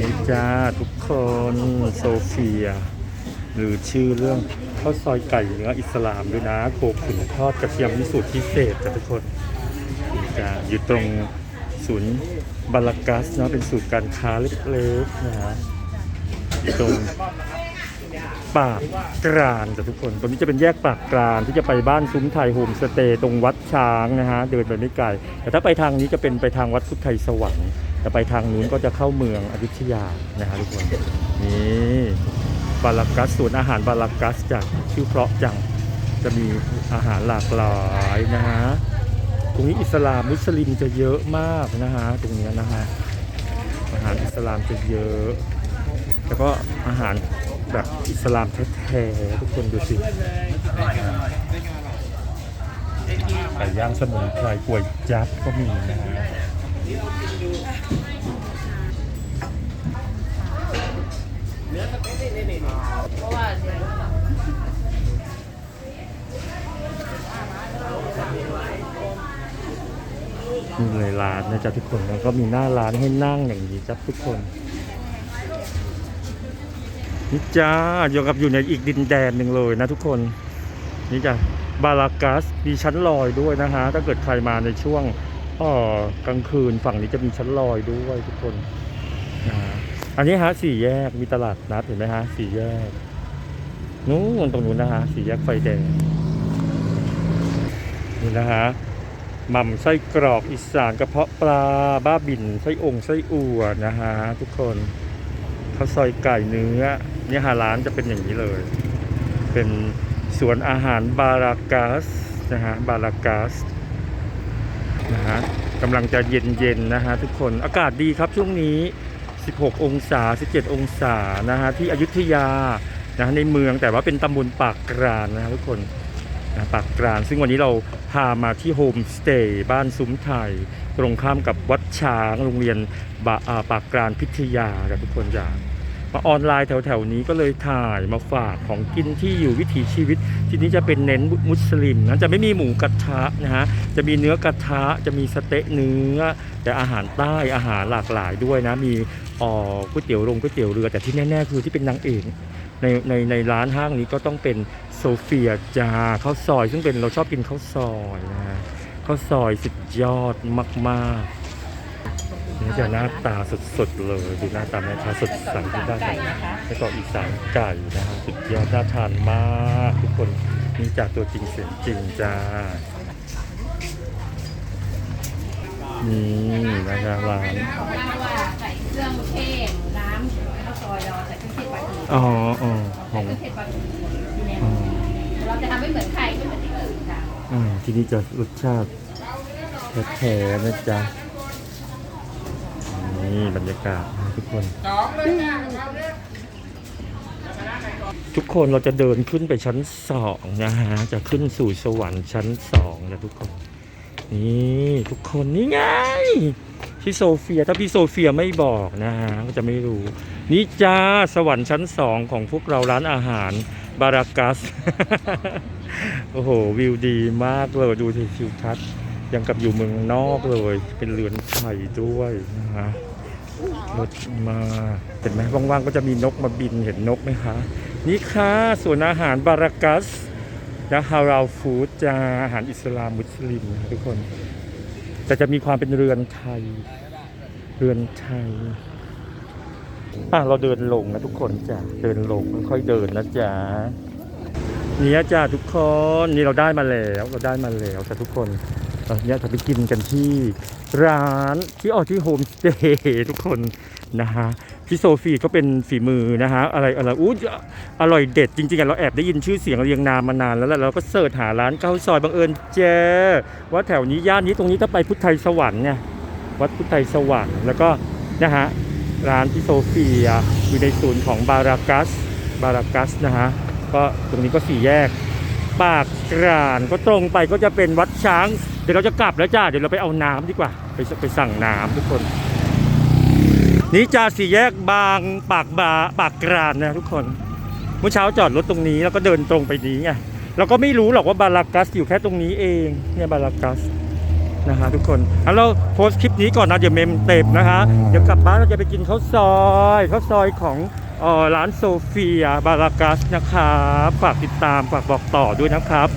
นี่จ้าทุกคนโซเฟีย หรือชื่อเรื่องข้าวซอยไก่เนื้ออิสลามด้วยนะโคขุนทอดกระเทียมมิสูตรพิเศษจ้ะทุกคนนี่จ้าอยู่ตรงศูนย์บาลากัสนะเป็นศูนย์การค้าเล็กๆนะฮะตรงปากกรานจ้ะทุกคนตรงนี้จะเป็นแยกปากกรานที่จะไปบ้านซุ้มไทยโฮมสเตย์ตรงวัดช้างนะฮะเดินไปไม่ไกลแต่ถ้าไปทางนี้จะเป็นไปทางวัดพุทธไทยสวรรค์ แต่ไปทางนู้นก็จะเข้าเมืองอยุธยานะฮะทุกคนนี่บาลากัสศูนย์อาหารบาลากัสจากชื่อเพราะจังจะมีอาหารหลากหลายนะฮะตรงนี้อิสลามมุสลิมจะเยอะมากนะฮะตรงนี้นะฮะอาหารอิสลามจะเยอะแล้วก็อาหารแบบอิสลามแท้ๆทุกคนดูสิไก่ย่างสมุนไพรกล้วยจั๊บก็มีนะฮะ มีเลยร้านนะจ๊ะทุกคนแล้วก็มีหน้าร้านให้นั่งอย่างนี้จ้ะทุกคนนี่จ้าอยู่กับอยู่ในอีกดินแดนหนึ่งเลยนะทุกคนนี่จ้ะบาลากัสมีชั้นลอยด้วยนะฮะถ้าเกิดใครมาในช่วงอ่อกลางคืนฝั่งนี้จะมีชั้นลอยด้วยทุกคนนะอันนี้ฮะสี่แยกมีตลาดนัดเห็นไหมฮะสี่แยกนู้นตรงนู้นนะฮะสี่แยกไฟแดงนี่นะฮะ หม่ำไส้กรอกอีสานกระเพาะปลาบ้าบินไส้องไส้อัวนะฮะทุกคนข้าวซอยไก่เนื้อเนี่ยฮะร้านจะเป็นอย่างนี้เลย เป็นสวนอาหารบารากัสนะฮะบารากัสนะฮะกำลังจะเย็นๆนะฮะทุกคนอากาศดีครับช่วงนี้ 16 องศา 17 องศานะฮะที่อยุธยานะะในเมืองแต่ว่าเป็นตำบลปากกรานนะฮะทุกคน ปากกรานซึ่งวันนี้เราพามาที่โฮมสเตย์บ้านซุ้มไทย ตรงข้ามกับวัดช้างโรงเรียนบาปากกรานพิทยาครับทุกคนจ้ากมาออนไลน์แถวๆนี้ก็เลยถ่ายมาฝากของกินที่อยู่วิถีชีวิต ที่นี้จะเป็นเน้นมุสลิมนะจะไม่มีหมูกระทะนะฮะจะมีเนื้อกระทะจะมีสเต๊ะเนื้อ แต่อาหารใต้อาหารหลากหลายด้วยนะมีอ่อก๋วยเตี๋ยวรงก๋วยเตี๋ยวเรือแต่ที่แน่ๆคือที่เป็นนางเอกในในในร้านห้างนี้ก็ต้องเป็น โซเฟียจาข้าวซอย ซึ่งเป็นเราชอบกินข้าวซอยนะฮะข้าวซอยสุดยอดมากๆนี่จะหน้าตาสดๆเลยดูหน้าตาแม่ค้าสดใสที่ได้กันแล้วก็อีสานไก่นะฮะสุดยอดน่าทานมากทุกคนนี่จากตัวจริงเสียงจริงจ้านี่นะครับร้านเขาอ้างว่าใส่เครื่องเทศน้ำข้าวซอยเราใส่เครื่องเทศปลาทูอ๋ออ๋อขใส่องเครื่องเทศปลาทูที่ เนี่ยอ๋อเราจะทำไม่เหมือนใครไม่เหมือนที่อื่นค่ะอ่าที่นี่จะรสชาติแท้ๆนะจ๊ะนี่บรรยากาศนะทุกคน ทุกคนเราจะเดินขึ้นไปชั้นสองนะฮะ จะขึ้นสู่สวรรค์ชั้นสองนะทุกคน นี่ทุกคนนี่ไงพี่โซเฟียถ้าพี่โซเฟียไม่บอกนะฮะก็จะไม่รู้ นี่จ้าสวรรค์ชั้นสองของพวกเราร้านอาหาร บารากัส โอ้โห วิวดีมากเลย ดูทิวทัศน์ยังกับอยู่เมืองนอกเลย เป็นเรือนไข่ด้วยนะฮะรถมาเห็นไหมว่างๆก็จะมีนกมาบินเห็นนกไหมคะ นี่ค่ะส่วนอาหารบารากัสนะฮาราฟู้ดจ้าอาหารอิสลามมุสลิมนะทุกคน แต่จะมีความเป็นเรือนไทย เรือนไทย อะเราเดินลงนะทุกคนจ้ะเดินลงค่อยๆเดินนะจ๊ะเนี่ยจ้ะทุกคนนี่เราได้มาแล้วเราได้มาแล้วจ้ะทุกคนตอนนี้จะไปกินกันที่ร้านที่ออกที่โฮมสเตย์ทุกคนนะฮะพี่โซฟีก็เป็นฝีมือนะฮะอะไรอะไรอู้อร่อยเด็ดจริงๆอะเราแอบได้ยินชื่อเสียงเรียงนามมานานแล้วแหละเราก็เสิร์ชหาร้านข้าวซอยบังเอิญเจอว่าแถวนี้ย่านนี้ตรงนี้ถ้าไปพุทธไทยสวรรค์เนี่ยวัดพุทธไทยสวรรค์แล้วก็นะฮะ ร้านที่โซเฟียอยู่ในศูนย์ของบารากัสบารากัสนะฮะก็ตรงนี้ก็สี่แยก ปากกรานก็ตรงไปก็จะเป็นวัดช้าง เดี๋ยวเราจะกลับแล้วจ้าเดี๋ยวเราไปเอาน้ำดีกว่าไปไปสั่งน้ำทุกคน นี่จ้าสี่แยกบางปากบาปากกรานนะทุกคน เมื่อเช้าจอดรถตรงนี้แล้วก็เดินตรงไปนี้ไงเราก็ไม่รู้หรอกว่าบารากัสอยู่แค่ตรงนี้เองเนี่ยบารากัส นะฮะทุกคนแล้วเราโพสต์คลิปนี้ก่อนนะเดี๋ยวเมมเต็มนะคะ เดี๋ยวกลับบ้านเราจะไปกินข้าวซอยข้าวซอยของเอ่อร้านโซเฟียบารากัสนะครับฝากติดตามฝากบอกต่อด้วยนะครับ